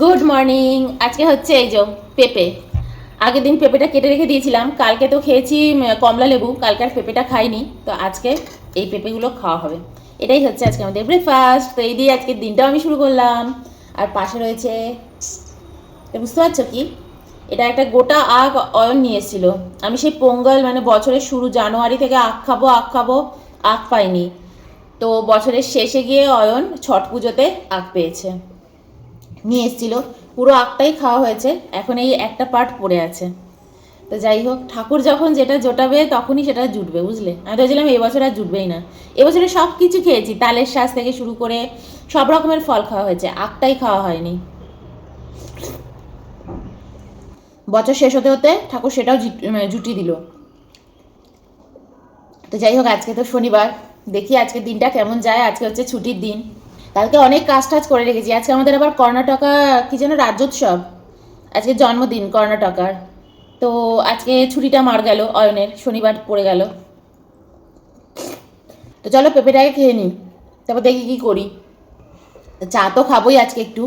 Good morning আজকে হচ্ছে এই যে পেঁপে। আগের দিন পেঁপেটা কেটে রেখে দিয়েছিলাম। কালকে তো খেয়েছি কমলা লেবু। কালকে আর পেঁপেটা খাইনি। তো আজকে এই পেঁপেগুলো খাওয়া হবে। এটাই হচ্ছে আজকে আমাদের ব্রেকফাস্ট তো এই দিয়ে আজকের দিনটাও আমি শুরু করলাম। আর পাশে রয়েছে, বুঝতে পারছ কি? এটা একটা গোটা আখ অয়ন নিয়ে এসেছিল। আমি সেই পোঙ্গল মানে বছরের শুরু জানুয়ারি থেকে আখ খাব আখ খাব আখ পাইনি। তো বছরের শেষে গিয়ে অয়ন ছট পুজোতে আখ পেয়েছে। নিয়ে এসেছিল। পুরো আখটাই খাওয়া হয়েছে। এখন এই একটা পার্ট পড়ে আছে। তো যাই হোক, ঠাকুর যখন যেটা জোটাবে তখনই সেটা জুটবে, বুঝলে? আমি বলছিলাম, এবছর আর জুটবেই না। এবছরে সব কিছু খেয়েছি। তালের শ্বাস থেকে শুরু করে সব রকমের ফল খাওয়া হয়েছে। আখটাই খাওয়া হয়নি। বছর শেষ হতে হতে ঠাকুর সেটাও জুটি দিল। তো যাই হোক, আজকে তো শনিবার। দেখি আজকের দিনটা কেমন যায়। আজকে হচ্ছে ছুটির দিন। কালকে অনেক কাজ টাজ করে রেখেছি। আজকে আমাদের আবার কর্ণাটকা কি যেন রাজ্যোৎসব। আজকে জন্মদিন কর্ণাটকার। তো আজকে ছুটিটা মার গেল অয়নের শনিবার পড়ে গেল। তো চলো পেঁপেটাকে খেয়ে নিই তারপর দেখি কী করি। চা তো খাবোই আজকে একটু।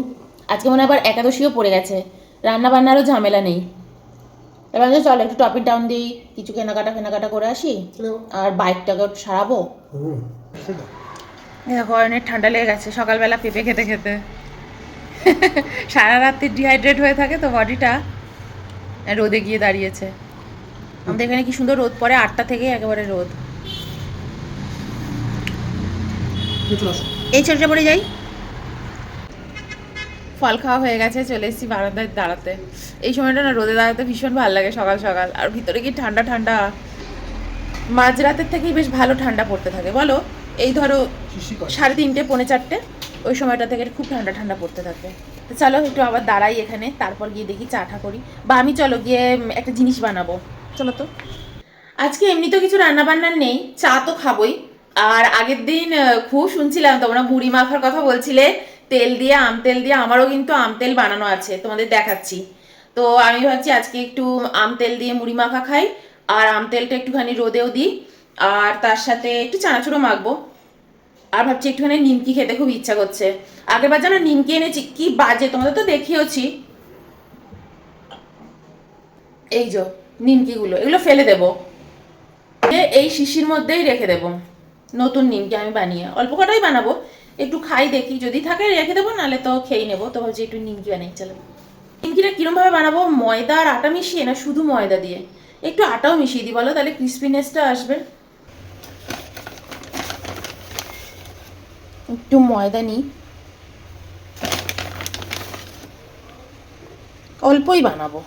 আজকে মনে হয় আবার একাদশীও পড়ে গেছে রান্না বান্নারও ঝামেলা নেই। এবার যে চলো একটু টপিং টাউন দিই কিছু কেনাকাটা কেনাকাটা করে আসি আর বাইকটাকে সারাবো। দেখো অনেক ঠান্ডা লেগে গেছে। সকালবেলা পেঁপে খেতে খেতে। সারা রাত্রি ডিহাইড্রেট হয়ে থাকে তো বডিটা। রোদে গিয়ে দাঁড়িয়েছে। আমাদের এখানে কি সুন্দর রোদ পড়ে? আটটা থেকে একেবারে রোদ। এই ছেলেটা পরে যাই। ফল খাওয়া হয়ে গেছে চলে এসেছি বারান্দায় দাঁড়াতে। এই সময়টা না রোদে দাঁড়াতে ভীষণ ভালো লাগে সকাল সকাল। আর ভিতরে কি ঠান্ডা ঠান্ডা? মাঝরাতের থেকেই বেশ ভালো ঠান্ডা পড়তে থাকে। বলো। এই ধরো সাড়ে তিনটে পৌনে চারটে ওই সময়টা থেকে খুব ঠান্ডা ঠান্ডা পড়তে থাকে। তো চলো একটু আবার দাঁড়াই এখানে তারপর গিয়ে দেখি চা ঠা করি। বা আমি চলো গিয়ে একটা জিনিস বানাবো। চলো তো। আজকে এমনি তো কিছু রান্না বান্নার নেই চা তো খাবোই। আর আগের দিন খুব শুনছিলাম তোমরা মুড়ি মাখার কথা বলছিলে তেল দিয়ে আম তেল দিয়ে আমারও কিন্তু আম তেল বানানো আছে তোমাদের দেখাচ্ছি। তো আমি ভাবছি আজকে একটু আম তেল দিয়ে মুড়ি মাখা খাই আর আম তেলটা একটুখানি রোদেও দিই। আর তার সাথে একটু চানাচুরো মাখবো। আর ভাবছি একটুখানি নিমকি খেতে খুব ইচ্ছা করছে। আগেরবার যেন নিমকি এনেছি, কি বাজে, তোমাদের তো দেখিয়েছি এই যে নিমকিগুলো, এগুলো ফেলে দেবো। এই শিশির মধ্যেই রেখে দেবো। নতুন নিমকি আমি বানিয়ে, অল্প কটাই বানাবো। একটু খাই দেখি, যদি থাকে রেখে দেবো, নাহলে তো খেয়ে নেব। তো ভাবছি একটু নিমকি বানাই, চলো। নিমকিটা কিরমভাবে বানাবো? ময়দা আর আটা মিশিয়ে না, শুধু ময়দা দিয়ে? একটু আটাও মিশিয়ে দিই, বলো? তাহলে ক্রিসপিনেসটা আসবে। একটু ময়দা নিই। অল্পই বানাবো।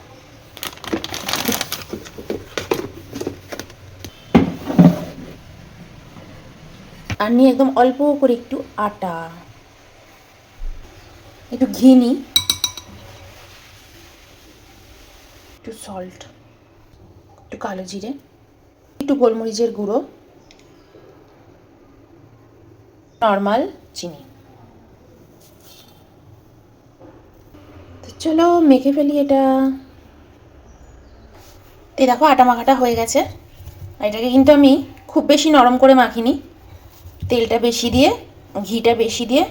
আর নিয়ে একদম অল্প করে একটু আটা। একটু ঘি নিই। একটু সল্ট একটু কালো জিরে, একটু গোলমরিচের গুঁড়ো। নর্মাল চিনি। তো চলো মেখে ফেলি এটা। এই দেখো আটা মাখাটা হয়ে গেছে। এটাকে কিন্তু আমি খুব বেশি নরম করে মাখিনি। তেলটা বেশি দিয়ে, ঘিটা বেশি দিয়ে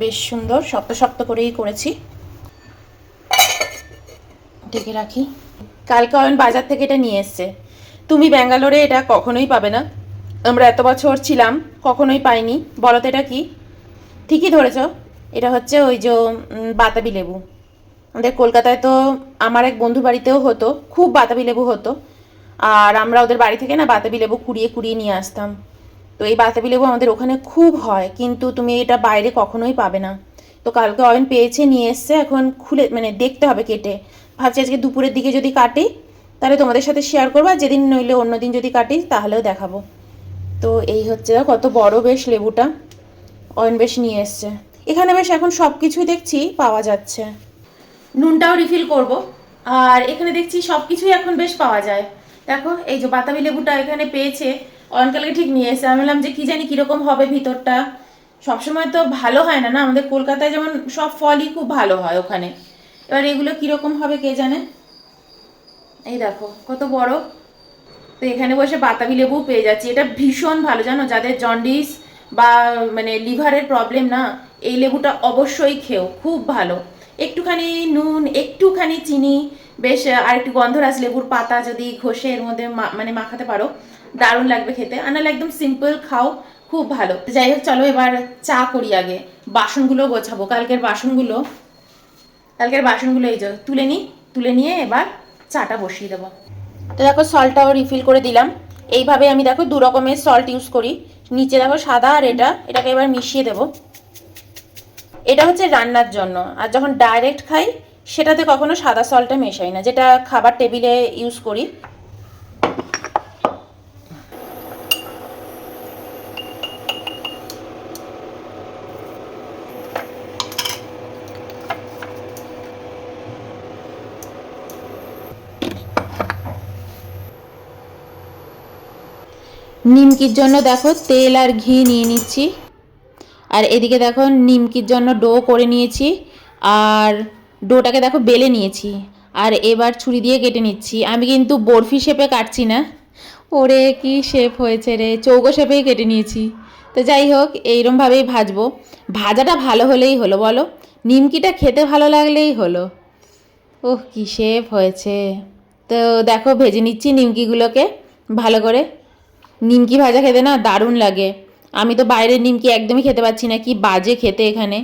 বেশ সুন্দর শক্ত শক্ত করেই করেছি। ঢেকে রাখি। কালকে অয়ন বাজার থেকে এটা নিয়ে এসছে। তুমি ব্যাঙ্গালোরে এটা কখনোই পাবে না। আমরা এত বছর ছিলাম, কখনোই পাইনি। বলো তো এটা কি? ঠিকই ধরেছ। এটা হচ্ছে ওই যে বাতাবি লেবু। আমাদের কলকাতায় তো আমার এক বন্ধু বাড়িতেও হতো, খুব বাতাবি লেবু হতো। আর আমরা ওদের বাড়ি থেকে না বাতাবি লেবু কুড়িয়ে কুড়িয়ে নিয়ে আসতাম। তো এই বাতাবি লেবু আমাদের ওখানে খুব হয়, কিন্তু তুমি এটা বাইরে কখনোই পাবে না। তো কালকে অয়ন পেয়েছে, নিয়ে এসছে, এখন খুলে মানে দেখতে হবে কেটে। ভাবছি আজকে দুপুরের দিকে যদি কাটি, তাহলে তোমাদের সাথে শেয়ার করব, আর যেদিন নইলে অন্য দিন যদি কাটি, তাহলেও দেখাবো। তো এই হচ্ছে কত বড় বেশ লেবুটা। অয়ন বেশ নিয়ে এসছে। এখানে বেশ এখন সব কিছুই দেখছি পাওয়া যাচ্ছে। নুনটাও রিফিল করব। আর এখানে দেখছি সব কিছুই এখন বেশ পাওয়া যায়। দেখো, এই যে বাতাবি লেবুটা এখানে পেয়েছে। অয়নকালকে ঠিক নিয়ে এসে আমি বললাম যে কি জানি কীরকম হবে ভিতরটা। সবসময় তো ভালো হয় না না? আমাদের কলকাতায় যেমন সব ফলই খুব ভালো হয় ওখানে। এবার এগুলো কীরকম হবে কে জানে? এই দেখো, কত বড়। তো এখানে বসে বাতাবি লেবু পেয়ে যাচ্ছি। এটা ভীষণ ভালো, জানো? যাদের জন্ডিস বা মানে লিভারের প্রবলেম না, এই লেবুটা অবশ্যই খেও, খুব ভালো। একটুখানি নুন, একটুখানি চিনি, বেশ আর একটু গন্ধরাজ লেবুর পাতা যদি ঘষে এর মধ্যে মানে মাখাতে পারো, দারুণ লাগবে খেতে। আর নাহলে একদম সিম্পল খাও, খুব ভালো। যাই হোক, চলো এবার চা করি আগে। বাসনগুলো গোছাবো। কালকের বাসনগুলো কালকের বাসনগুলো এই যে, তুলে নিই তুলে নিয়ে এবার চাটা বসিয়ে দেবো। তো দেখো সল্টটাও রিফিল করে দিলাম। এইভাবে আমি দেখো দু রকমের সল্ট ইউজ করি। নিচে দেখো সাদা আর এটা, এটাকে এবার মিশিয়ে দেব। এটা হচ্ছে রান্নার জন্য। আর যখন ডাইরেক্ট খাই, সেটাতে কখনো সাদা সল্টটা মেশাই না। যেটা খাবার টেবিলে ইউজ করি নিমকির জন্য দেখো তেল আর ঘি নিয়ে নিচ্ছি। আর এদিকে দেখো নিমকির জন্য ডো করে নিয়েছি। আর ডোটাকে দেখো বেলে নিয়েছি। আর এবার ছুরি দিয়ে কেটে নিচ্ছি। আমি কিন্তু বরফি শেপে কাটছি না। ওরে কি শেপ হয়েছে রে। চৌকো শেপেই কেটে নিয়েছি। তো যাই হোক এইরমভাবেই ভাজবো। ভাজাটা ভালো হলেই হলো, বলো। নিমকিটা খেতে ভালো লাগলেই হলো। ওহ, কি শেপ হয়েছে। তো দেখো, ভেজে নিচ্ছি নিমকিগুলোকে ভালো করে। নিমকি ভাজা খেতে না দারুণ লাগে। আমি তো বাইরের নিমকি একদমই খেতে পাচ্ছি না, কি বাজে খেতে এখানে।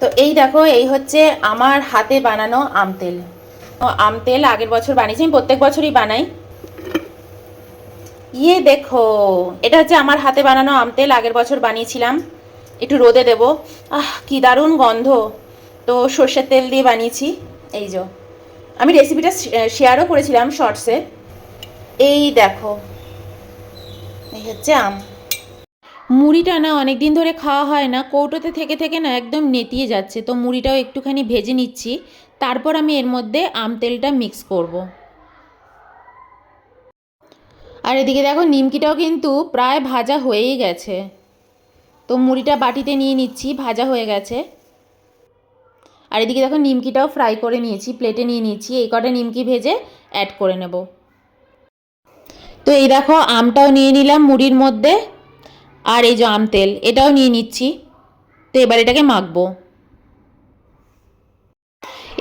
তো এই দেখো, এই হচ্ছে আমার হাতে বানানো আম তেল। আম তেল আগের বছর বানিয়েছি, আমি প্রত্যেক বছরই বানাই। ইয়ে দেখো, এটা হচ্ছে আমার হাতে বানানো আম তেল, আগের বছর বানিয়েছিলাম। একটু রোদে দেবো। আহ, কি দারুণ গন্ধ। তো সর্ষের তেল দিয়ে বানিয়েছি, এই যে। আমি রেসিপিটা শেয়ারও করেছিলাম শর্টসে এই দেখো এই হচ্ছে আম। মুড়িটা না অনেক দিন ধরে খাওয়া হয় না, কৌটোতে থেকে থেকে না একদম নেতিয়ে যাচ্ছে। তো মুড়িটাও একটুখানি ভেজে নিচ্ছি, তারপর আমি এর মধ্যে আম তেলটা মিক্স করব। আর এদিকে দেখো নিমকিটাও কিন্তু প্রায় ভাজা হয়েই গেছে। তো মুড়িটা বাটিতে নিয়ে নিচ্ছি, ভাজা হয়ে গেছে। আর এদিকে দেখো নিমকিটাও ফ্রাই করে নিয়েছি প্লেটে নিয়ে নিয়েছি, এই কটা নিমকি ভেজে অ্যাড করে নেব। তো এই দেখো, আমটাও নিয়ে নিলাম মুড়ির মধ্যে। আর এই যে আম তেল, এটাও নিয়ে নিচ্ছি। তো এবার এটাকে মাখবো।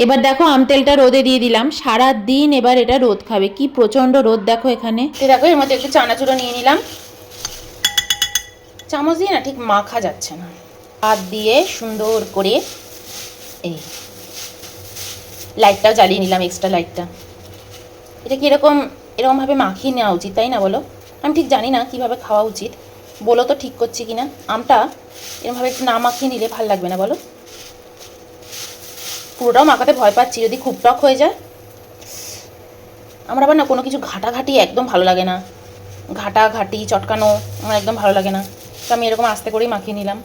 এবার দেখো, আম তেলটা রোদে দিয়ে দিলাম। সারা দিন এবার এটা রোদ খাবে। কি প্রচণ্ড রোদ দেখো এখানে। দেখো, এর মধ্যে একটু চানাচুরো নিয়ে নিলাম। চামচ দিয়ে না ঠিক মাখা যাচ্ছে না। হাত দিয়ে সুন্দর করে এই লাইটটাও জ্বালিয়ে নিলাম এক্সট্রা লাইটটা এটা কীরকম এরকমভাবে মাখিয়ে নেওয়া উচিত, তাই না বলো? আমি ঠিক জানি না কীভাবে খাওয়া উচিত। বলো তো ঠিক করছি কি না আমটা এরকমভাবে একটু না মাখিয়ে নিলে ভালো লাগবে না, বলো? পুরোটাও মাখাতে ভয় পাচ্ছি, যদি খুব টক হয়ে যায়। আমার আবার না কোনো কিছু ঘাটাঘাটি একদম ভালো লাগে না। ঘাটা ঘাটি চটকানো, আমার একদম ভালো লাগে না। তো আমি এরকম আস্তে করেই মাখিয়ে নিলাম।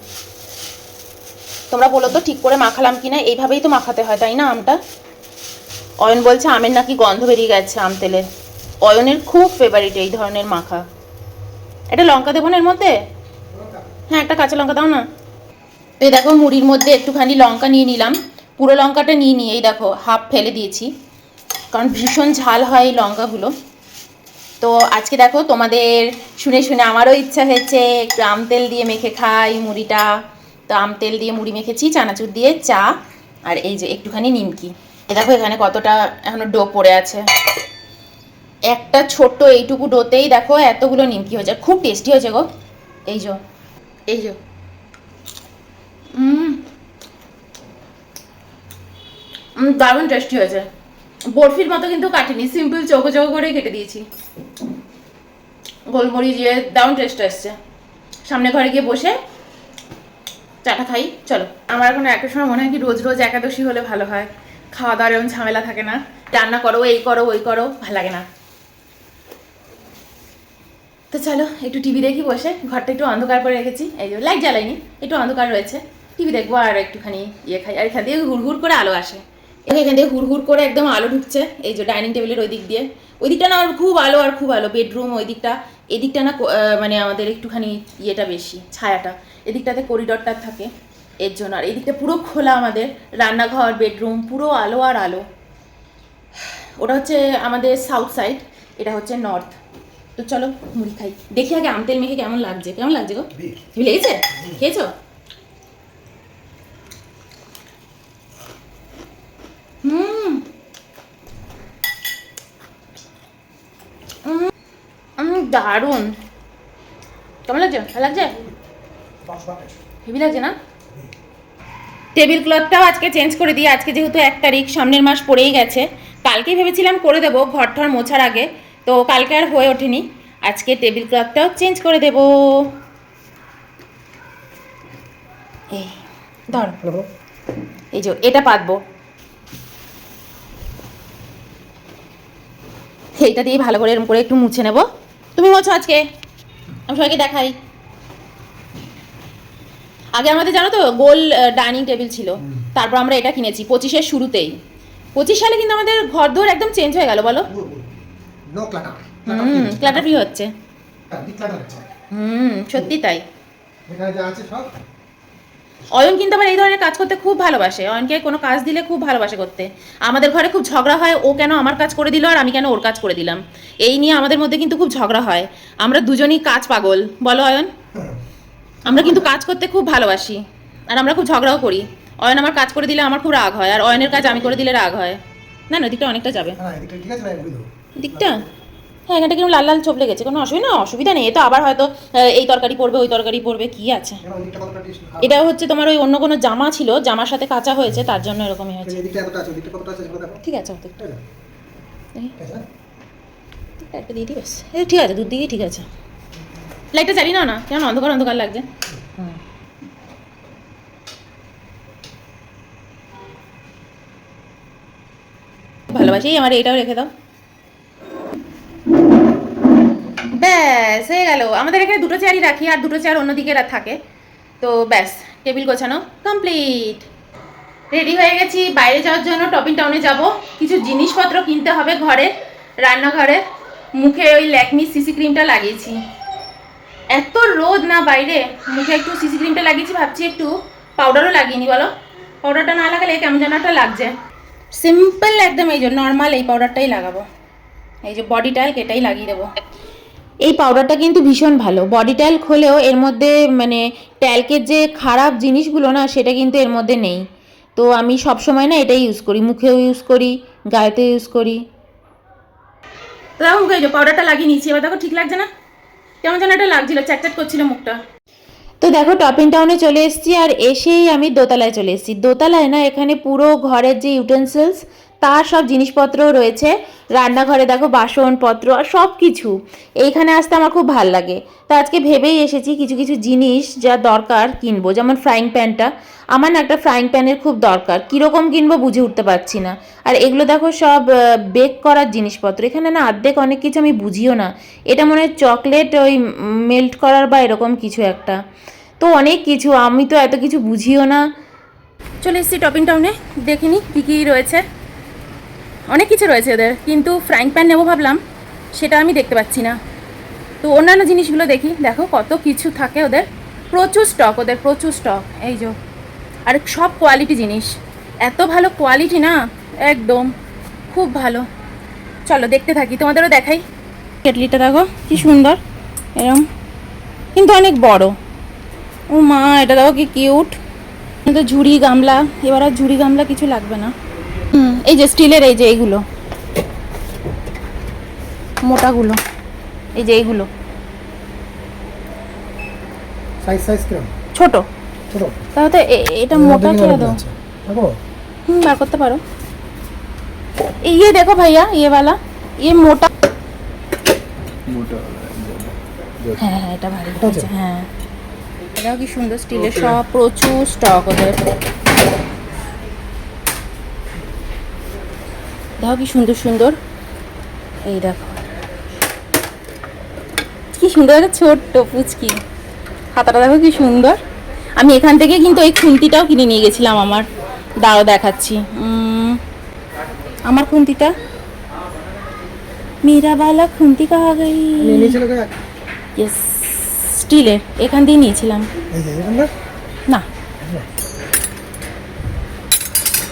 তোমরা বলো তো ঠিক করে মাখালাম কি না এইভাবেই তো মাখাতে হয়, তাই না আমটা? অয়ন বলছে, আমের নাকি গন্ধ বেরিয়ে গেছে আম তেলের অয়নের খুব ফেভারিট এই ধরনের মাখা। এটা লঙ্কা দেবো না এর মধ্যে? হ্যাঁ একটা কাঁচা লঙ্কা দাও না। এই দেখো, মুড়ির মধ্যে একটুখানি লঙ্কা নিয়ে নিলাম। পুরো লঙ্কাটা নিয়ে নিয়ে এই দেখো হাফ ফেলে দিয়েছি। কারণ ভীষণ ঝাল হয় এই লঙ্কাগুলো। তো আজকে দেখো, তোমাদের শুনে শুনে আমারও ইচ্ছা হয়েছে একটু আম তেল দিয়ে মেখে খাই মুড়িটা। তো আম তেল দিয়ে মুড়ি মেখেছি, চানাচুর দিয়ে চা, আর এই যে একটুখানি নিমকি। এ দেখো, এখানে কতটা এখনও ডো পড়ে আছে। একটা ছোট্ট এইটুকু ডোতেই দেখো এতগুলো নিমকি হয়েছে। খুব টেস্টি হয়েছে গো। এই যে এই যে। দারুণ টেস্টি হয়েছে। বরফির মতো কিন্তু কাটিনি, সিম্পল চৌকো চৌকো করে কেটে দিয়েছি। গোলমরিচ দারুণ টেস্ট এসছে। সামনে ঘরে গিয়ে বসে চাটা খাই। চলো, আমার এখন একটা সময় মনে হয় কি রোজ রোজ একাদশী হলে ভালো হয়। খাওয়া দাওয়ার এমন ঝামেলা থাকে না। রান্না করো, এই করো, ওই করো, ভালো লাগে না। তো চলো, একটু টিভি দেখি বসে। ঘরটা একটু অন্ধকার করে রেখেছি। এই যে লাইট জ্বালাইনি একটু অন্ধকার রয়েছে। টিভি দেখব আর একটুখানি ইয়ে খাই। আর এখান দিয়ে হুড় করে আলো আসে। এখান থেকে হুড় করে একদম আলো ঢুকছে। এই যে ডাইনিং টেবিলের ওই দিক দিয়ে। ওই দিকটা না আমার খুব আলো আর খুব আলো। বেডরুম ওই দিকটা। এদিকটা না মানে আমাদের একটুখানি ইয়েটা বেশি, ছায়াটা। এদিকটাতে করিডরটা থাকে এর জন্য। আর এদিকটা পুরো খোলা আমাদের। রান্নাঘর, বেডরুম, পুরো আলো আর আলো। ওটা হচ্ছে আমাদের সাউথ সাইড এটা হচ্ছে নর্থ তো চলো মুড়ি খাই। দেখি আগে আমতেল মেখে কেমন লাগছে। কেমন লাগছে গো? তুমি লেগেছে? খেয়েছো? দারুণ। কেমন লাগছে? ভালো লাগছে? হেভি লাগছে না? টেবিল ক্লথটাও আজকে চেঞ্জ করে দিই। আজকে যেহেতু এক তারিখ সামনের মাস পড়েই গেছে। কালকেই ভেবেছিলাম করে দেবো ঘর ঠর মোছার আগে। তো কালকে আর হয়ে ওঠেনি। আজকে টেবিল ক্লথটাও চেঞ্জ করে দেবো। এই ধর। এই যে এটা পাতবো। এইটা দিয়ে ভালো করে এরকম করে একটু মুছে নেব। তুমি মোছো আজকে। আমি সবাইকে দেখাই। আগে আমাদের জানো তো গোল ডাইনিং টেবিল ছিল। তারপর আমরা এটা কিনেছি পঁচিশের শুরুতেই। পঁচিশ সালে কিন্তু আমাদের ঘর দোর একদম চেঞ্জ হয়ে গেল বলো। No clutter hmm clutter free হচ্ছে? ক্লাটার আছে হুম সত্যি তাই। এখানে যা আছে সব? অয়ন কিন্তু আবার এই ধরনের কাজ করতে খুব ভালোবাসে। অয়নকে কোনো কাজ দিলে খুব ভালোবাসে করতে। আমাদের ঘরে খুব ঝগড়া হয় ও কেন আমার কাজ করে দিল আর আমি কেন ওর কাজ করে দিলাম। এই নিয়ে আমাদের মধ্যে কিন্তু খুব ঝগড়া হয়। আমরা দুজনই কাজ পাগল। বলো অয়ন? আমরা কিন্তু কাজ করতে খুব ভালোবাসি আর আমরা খুব ঝগড়াও করি। অয়ন আমার কাজ করে দিলে আমার খুব রাগ হয় আর অয়নের কাজ আমি করে দিলে রাগ হয়। না না দিকটা অনেকটা যাবে। হ্যাঁ ঠিক আছে দিকটা? হ্যাঁ এখানটা কীরকম লাল লাল চোপ লেগেছে কোনো অসুবিধা? না অসুবিধা নেই। এ তো আবার হয়তো এই তরকারি পড়বে ওই তরকারি পড়বে কি আছে? এটা হচ্ছে তোমার ওই অন্য কোনো জামা ছিল জামার সাথে কাঁচা হয়েছে তার জন্য এরকমই হয়েছে। ঠিক আছে। ঠিক আছে। এই, ঠিক আছে। একটা দিয়ে দিই এই ঠিক আছে দুধ দিকেই ঠিক আছে। লাইটটা চালিয়ে নাও না কেমন অন্ধকার অন্ধকার লাগছে। ভালোবাসি আমার এটাও রেখে দাও। ব্যাস, হয়ে গেল। আমাদের এখানে দুটো চেয়ারই রাখি, আর দুটো চেয়ার অন্যদিকে থাকে। তো ব্যাস টেবিল গোছানো কমপ্লিট রেডি হয়ে গেছি। বাইরে যাওয়ার জন্য টপিং টাউনে যাব। কিছু জিনিসপত্র কিনতে হবে ঘরে, রান্নাঘরে। মুখে ওই ল্যাকমি সিসি ক্রিমটা লাগিয়েছি। এত রোদ না বাইরে। মুখে একটু সিসি ক্রিমটা লাগিয়েছি, ভাবছি একটু পাউডারও লাগিয়ে বলো? পাউডারটা না লাগালে কেমন যেন একটা লাগছে। সিম্পল একদম এই যে নর্মাল এই পাউডারটাই লাগাবো। এই যে বডি ট্যাল্ক এটাই লাগিয়ে দেবো। এই পাউডারটা কিন্তু ভীষণ ভালো। বডি ট্যাল্ক হলেও এর মধ্যে মানে ট্যাল্কের যে খারাপ জিনিসগুলো না সেটা কিন্তু এর মধ্যে নেই। তো আমি সব সময় না এটাই ইউজ করি। মুখেও ইউজ করি গায়েতেও ইউজ করি। তো দেখো মুখে পাউডারটা লাগিয়ে নিয়েছি। এবার দেখো ঠিক লাগছে না? কেমন যেন এটা লাগছিল চ্যাটচ্যাট করছিল মুখটা। তো দেখো টপিং টাউনে চলে এসেছি আর এসেই আমি দোতলায় চলে এসেছি। দোতলায় না এখানে পুরো ঘরের যে ইউটেন্সিলস তার সব জিনিসপত্র রয়েছে। রান্নাঘরে দেখো বাসনপত্র আর সব কিছু এইখানে আসতে আমার খুব ভালো লাগে। তো আজকে ভেবেই এসেছি কিছু কিছু জিনিস যা দরকার কিনবো, যেমন ফ্রাইং প্যানটা আমার না একটা ফ্রাইং প্যানের খুব দরকার। কীরকম কিনবো বুঝে উঠতে পারছি না। আর এগুলো দেখো সব বেক করার জিনিসপত্র। এখানে না আর্ধেক অনেক কিছু আমি বুঝিও না। এটা মনে হয় চকলেট ওই মেল্ট করার বা এরকম কিছু একটা। তো অনেক কিছু, আমি তো এত কিছু বুঝিও না। চলে এসেছি টপিং টাউনে দেখিনি কী কী রয়েছে। অনেক কিছু রয়েছে ওদের, কিন্তু ফ্রাইং প্যান নেব ভাবলাম, সেটা আমি দেখতে পাচ্ছি না। তো অন্যান্য জিনিসগুলো দেখি, দেখো কত কিছু থাকে ওদের। প্রচুর স্টক ওদের, প্রচুর স্টক এই যে। আর সব কোয়ালিটি জিনিস। এত ভালো কোয়ালিটি না, একদম। খুব ভালো। চলো দেখতে থাকি, তোমাদেরও দেখাই। কেটলিটা দেখো, কি সুন্দর, এরম। কিন্তু অনেক বড়। ও মা এটা দেখো কি কিউট কিন্তু ঝুড়ি গামলা, এবার আর ঝুড়ি গামলা কিছু লাগবে না। এই যে স্টিলের এই যে এইগুলো মোটাগুলো এই যে এইগুলো সাইজ সাইজ কিরম ছোট ছোট তাহলে তো এ- এটা মোটা ছেড়ে দাও দেখো হুম বার করতে পারো এই ये देखो भैया ये वाला ये मोटा হ্যাঁ হ্যাঁ এটা ভারী এটা আছে? আছে হ্যাঁ এটাও কি সুন্দর স্টিলের সব প্রচুর স্টক ওদের দেখো কি সুন্দর সুন্দর। এই দেখো। কি সুন্দর একটা ছোট্ট পুচকি। হাতাটা দেখো কি সুন্দর। আমি এখান থেকে কিন্তু এই খুন্তিটাও কিনে নিয়ে গেছিলাম আমার। দাও দেখাচ্ছি। আমার খুন্তিটা। মেরা বালা খুন্তি কাহা গই স্টিলের এখান দিয়ে নিয়েছিলাম এই যে এখানটা না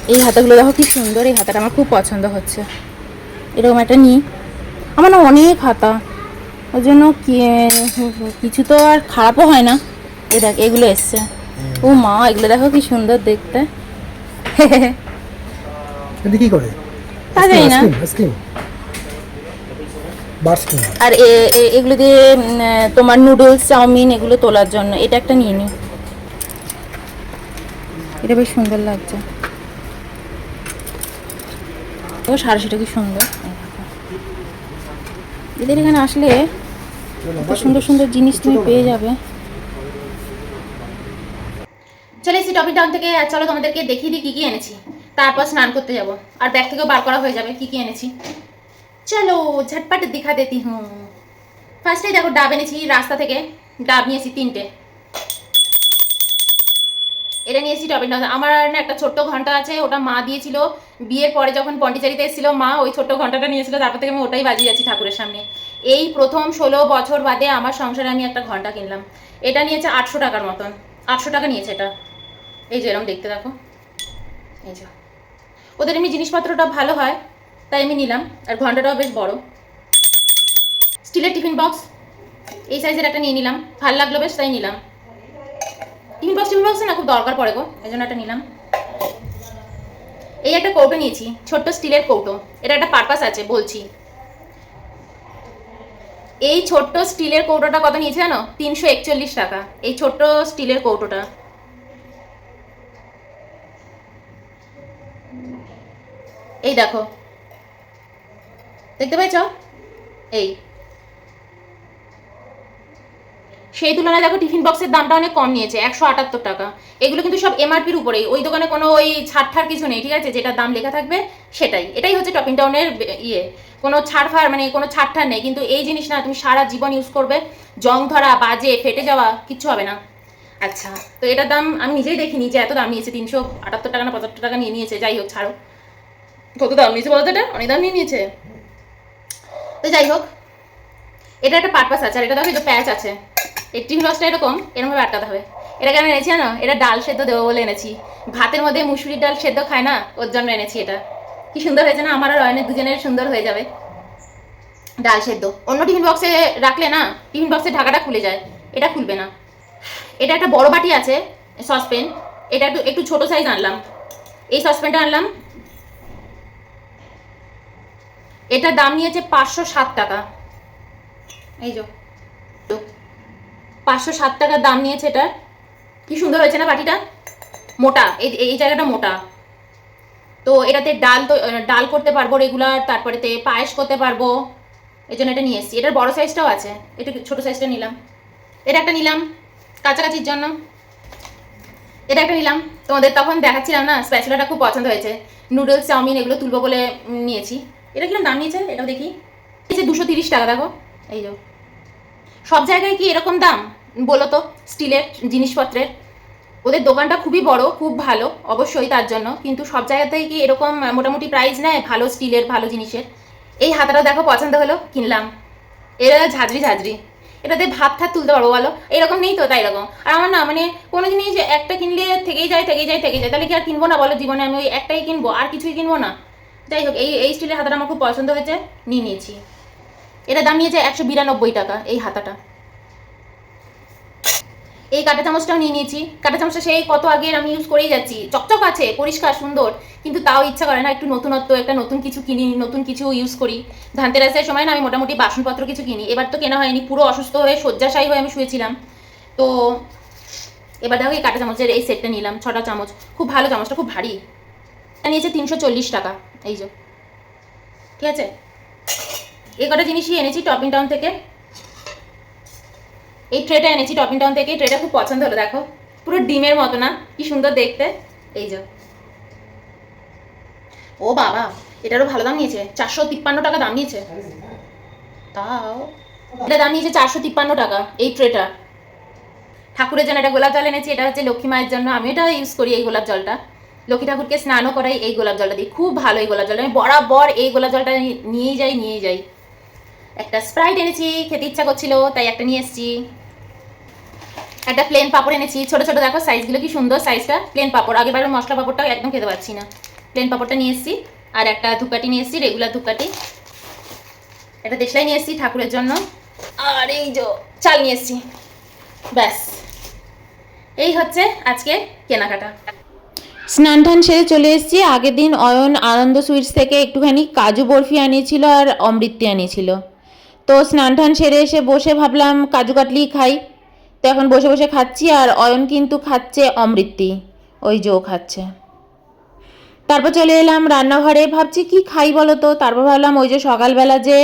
এই হাতাগুলো দেখো কি সুন্দর এই হাতাটা আমার খুব পছন্দ হচ্ছে। এরকম একটা নিই। আমার না অনেক হাতা। ওই জন্য কিছু তো আর খারাপও হয় না। এই দেখ এগুলো এসছে। ও মা এগুলো দেখো কি সুন্দর দেখতে। কি করে? তা জানি না। আর এ- এ- এগুলো দিয়ে তোমার নুডলস চাউমিন এগুলো তোলার জন্য। এটা একটা নিয়ে নিই এটা বেশ সুন্দর লাগছে। ও সারাশিটা কি সুন্দর। এদের এখানে আসলে এত সুন্দর সুন্দর জিনিস তুমি পেয়ে যাবে। চলে এসেছি টপিক টাউন থেকে, চলো তোমাদেরকে দেখিয়ে দিই কী কী এনেছি। তারপর স্নান করতে যাব। আর ব্যাগ থেকেও বার করা হয়ে যাবে কী কী এনেছি। চলো, ঝটপট দিখা দেতি হুম। ফার্স্টে দেখো, ডাব এনেছি রাস্তা থেকে। ডাব নিয়েছি তিনটে। এটা নিয়েছি টপিক টাউন আমার না একটা ছোট্ট ঘণ্টা আছে, ওটা মা দিয়েছিল। বিয়ের পরে যখন পন্ডিচারিতে এসেছিল মা, ওই ছোট্ট ঘন্টাটা নিয়েছিল, তারপর থেকে আমি ওটাই বাজিয়ে যাচ্ছি ঠাকুরের সামনে। এই প্রথম ষোলো বছর বাদে আমার সংসারে আমি একটা ঘণ্টা কিনলাম। এটা নিয়েছে আটশো টাকার মতন। আটশো টাকা নিয়েছে এটা। এই যে এরকম দেখতে দেখো। এই যে। ওদের এমনি জিনিসপত্রটা ভালো হয়, তাই আমি নিলাম। আর ঘন্টাটাও বেশ বড়। স্টিলের টিফিন বক্স, এই সাইজের একটা নিয়ে নিলাম। ভালো লাগল বেশ, তাই নিলাম। টিফিন বক্স টিফিন বক্স না খুব দরকার পড়ে গো, এই জন্য একটা নিলাম। এই একটা কৌটো নিয়েছি, ছোট্ট স্টিলের কৌটো এটা একটা পারপাস আছে, বলছি। এই ছোট্ট স্টিলের কৌটোটা কত নিয়েছে জানো? তিনশো একচল্লিশ টাকা। এই ছোট্ট স্টিলের কৌটোটা এই দেখো। দেখতে পেয়েছ? এই। সেই তুলনায় দেখো টিফিন বক্সের দামটা অনেক কম নিয়েছে, একশো আটাত্তর টাকা। এগুলো কিন্তু সব এমআরপির উপরেই। ওই দোকানে কোনো ওই ছাড় কিছু নেই, ঠিক আছে? যেটা দাম লেখা থাকবে সেটাই। এটাই হচ্ছে টপিং টাউনের ইয়ে। কোনো ছাড় ফাড় মানে কোনো ছাড় ঠাড় নেই। কিন্তু এই জিনিস না তুমি সারা জীবন ইউজ করবে। জং ধরা, বাজে, ফেটে যাওয়া, কিচ্ছু হবে না। আচ্ছা তো এটার দাম আমি নিজেই দেখিনি যে এত দাম নিয়েছে। তিনশো আটাত্তর টাকা না, পঁচাত্তর টাকা নিয়ে নিয়েছে। যাই হোক, ছাড়ো। কত দাম নিয়েছে বলতো এটা? অনেক দাম নিয়ে নিয়েছে। তো যাই হোক এটা একটা পারপাস আছে। আর এটা দেখো প্যাচ আছে। এই টিফিন বক্সটা এরকম এরকমভাবে আটকাতে হবে। এটা কেন এনেছি, জানো? এটা ডাল সেদ্ধ দেবো বলে এনেছি। ভাতের মধ্যে মুসুরির ডাল সেদ্ধ খায় না, ওর জন্য এনেছি এটা। কি সুন্দর হয়েছে না? আমার আর অয়নের দুজনের সুন্দর হয়ে যাবে। ডাল সেদ্ধ। অন্য টিফিন বক্সে রাখলে না, টিফিন বক্সের ঢাকাটা খুলে যায়। এটা খুলবে না। এটা একটা বড় বাটি আছে সসপেন এটা একটু একটু ছোটো সাইজ আনলাম। এই সসপেনটা আনলাম। এটার দাম নিয়েছে পাঁচশো সাত টাকা। এই যো। পাঁচশো সাত টাকার দাম নিয়েছে এটার। কি সুন্দর হয়েছে না বাটিটা? মোটা, এই এই জায়গাটা মোটা। তো এটাতে ডাল তো ডাল করতে পারব রেগুলার তারপরেতে পায়েস করতে পারব। এই জন্য এটা নিয়ে এসেছি। এটার বড় সাইজটাও আছে। এটা ছোটো সাইজটা নিলাম। এটা একটা নিলাম কাছাকাছির জন্য। এটা একটা নিলাম। তোমাদের তখন দেখাচ্ছিলাম না স্প্যাচুলাটা খুব পছন্দ হয়েছে। নুডলস চাউমিন এগুলো তুলবো বলে নিয়েছি। এটা কীরকম দাম নিয়েছে? এটাও দেখি। এই যে দুশো তিরিশ টাকা, দেখো। এই যে। সব জায়গায় কি এরকম দাম? বলো তো, স্টিলের জিনিসপত্রের। ওদের দোকানটা খুবই বড়, খুব ভালো, অবশ্যই তার জন্য। কিন্তু সব জায়গাতেই কি এরকম মোটামুটি প্রাইস নেয় ভালো স্টিলের, ভালো জিনিসের? এই হাতাটা দেখো, পছন্দ হলো, কিনলাম। এরা ঝাঁঝরি ঝাঁঝরি। এটাতে ভাত ঠাত তুলতে পারব, বলো? এরকম নেই তো, তাই এরকম। আর আমার না মানে কোনো জিনিস একটা কিনলে থেকেই যায় থেকেই যায় থেকেই যায়। তাহলে কি আর কিনবো না, বলো? জীবনে আমি ওই একটাই কিনবো, আর কিছুই কিনবো না? যাই হোক, এই এই স্টিলের হাতাটা আমার খুব পছন্দ হয়েছে, নিয়ে নিয়েছি। এটা দাম নিয়েছে একশো বিরানব্বই টাকা, এই হাতাটা। এই কাঁটা চামচটাও নিয়ে নিয়েছি। কাঁটা চামচটা সেই কত আগের আমি ইউজ করেই যাচ্ছি। চকচক আছে, পরিষ্কার, সুন্দর, কিন্তু তাও ইচ্ছা করে না একটু নতুনত্ব, একটা নতুন কিছু কিনি, নতুন কিছু ইউজ করি। ধানতেরাসের সময় না আমি মোটামুটি বাসনপত্র কিছু কিনি। এবার তো কেনা হয়নি, পুরো অসুস্থ হয়ে, শয্যাশায়ী হয়ে আমি শুয়েছিলাম। তো এবার দেখো এই কাঁটা চামচের এই সেটটা নিলাম, ছটা চামচ। খুব ভালো চামচটা, খুব ভারী। নিয়েছে তিনশো চল্লিশ টাকা, এই যে। ঠিক আছে? এই কটা জিনিসই এনেছি টপিং টাউন থেকে। এই ট্রেটা এনেছি টপিং টাউন থেকে। এই ট্রেটা খুব পছন্দ হলো, দেখো। পুরো ডিমের মতো না, কি সুন্দর দেখতে। এই যে। ও বাবা, এটারও ভালো দাম নিয়েছে। চারশো তিপ্পান্ন টাকা দাম নিয়েছে। তাও। এটা দাম নিয়েছে চারশো তিপ্পান্ন টাকা, এই ট্রেটা ঠাকুরের জন্য একটা গোলাপ জল এনেছি, এটা হচ্ছে লক্ষ্মী মায়ের জন্য। আমি এটা ইউজ করি এই গোলাপ জলটা। লক্ষ্মী ঠাকুরকে স্নানও করাই এই গোলাপ জলটা দিই। খুব ভালো এই গোলাপ জলটা। আমি বরাবর এই গোলাপ জলটা নিয়েই যাই নিয়েই যাই। একটা স্প্রাইট এনেছি, খেতে ইচ্ছা করছিল, তাই একটা নিয়ে এসেছি। একটা প্লেন পাপড় এনেছি, ছোট ছোট, দেখো সাইজগুলো কি সুন্দর সাইজটা প্লেন পাপড়। আগেবার মশলা পাপড়টাও একদম খেতে পাচ্ছি না। প্লেন পাপড়টা নিয়ে এসেছি, আর একটা ধূপকাঠি নিয়ে এসেছি রেগুলার ধূপকাঠি। একটা দেশলাই নিয়ে এসেছি ঠাকুরের জন্য। আর এই যে চাল নিয়ে এসেছি। ব্যাস। এই হচ্ছে আজকে কেনাকাটা। স্নান টান সেরে চলে এসেছি। আগের দিন অয়ন আনন্দ সুইটস থেকে একটুখানি কাজু বরফি আনিয়েছিল আর অমৃতি আনিয়েছিল। তো স্নান টান সেরে এসে বসে ভাবলাম কাজু কাটলি খাই। তো এখন বসে বসে খাচ্ছি আর অয়ন কিন্তু খাচ্ছে অমৃতি, ওই ও খাচ্ছে। তারপর চলে এলাম রান্নাঘরে, ভাবছি কি খাই বলো তো? তারপর ভাবলাম ওই যে সকালবেলা যে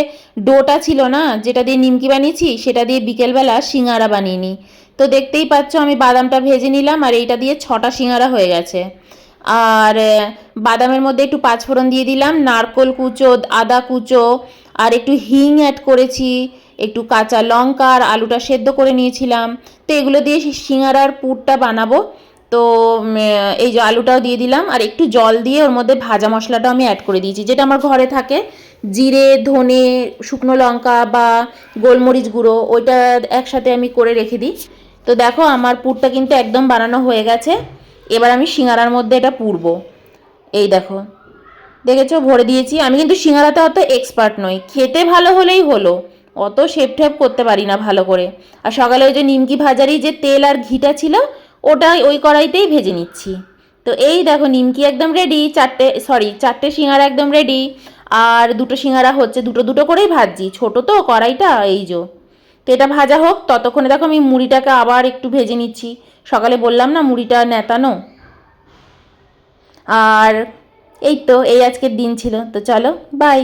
ডোটা ছিল না, যেটা দিয়ে নিমকি বানিয়েছি, সেটা দিয়ে বিকেলবেলা সিঙ্গারা বানিয়ে নিই। তো দেখতেই পাচ্ছ আমি বাদামটা ভেজে নিলাম আর এইটা দিয়ে ছটা সিঙ্গারা হয়ে গেছে। আর, বাদামের মধ্যে একটু পাঁচফোড়ন দিয়ে দিলাম, নারকোল কুচো, আদা কুচো আর একটু হিং অ্যাড করেছি, একটু কাঁচা লঙ্কা আর আলুটা সেদ্ধ করে নিয়েছিলাম। তো এগুলো দিয়ে সেই সিঙ্গারার পুরটা বানাবো। তো এই যে আলুটাও দিয়ে দিলাম আর একটু জল দিয়ে ওর মধ্যে ভাজা মশলাটাও আমি অ্যাড করে দিয়েছি। যেটা আমার ঘরে থাকে, জিরে, ধনে, শুকনো লঙ্কা বা গোলমরিচ গুঁড়ো, ওইটা একসাথে আমি করে রেখে দিই। তো দেখো আমার পুরটা কিন্তু একদম বানানো হয়ে গেছে। এবার আমি সিঙ্গারার মধ্যে এটা পুরবো। এই দেখো। দেখেছ? ভরে দিয়েছি। আমি কিন্তু সিঙ্গারাতে অত এক্সপার্ট নই। খেতে ভালো হলেই হলো। অত শেপ ঠেপ করতে পারি না ভালো করে। আর সকালে ওই যে নিমকি ভাজারই যে তেল আর ঘিটা ছিল ওটা ওই কড়াইতেই ভেজে নিচ্ছি। তো এই দেখো, নিমকি একদম রেডি চারটে সরি চারটে সিঙ্গারা একদম রেডি আর দুটো সিঙ্গারা হচ্ছে, দুটো দুটো করেই ভাজছি। ছোট তো কড়াইটা, এই যো। তো এটা ভাজা হোক, ততক্ষণে দেখো আমি মুড়িটাকে আবার একটু ভেজে নিচ্ছি। সকালে বললাম না, মুড়িটা নেতানো। আর এই তো এই আজকের দিন ছিল। তো চলো বাই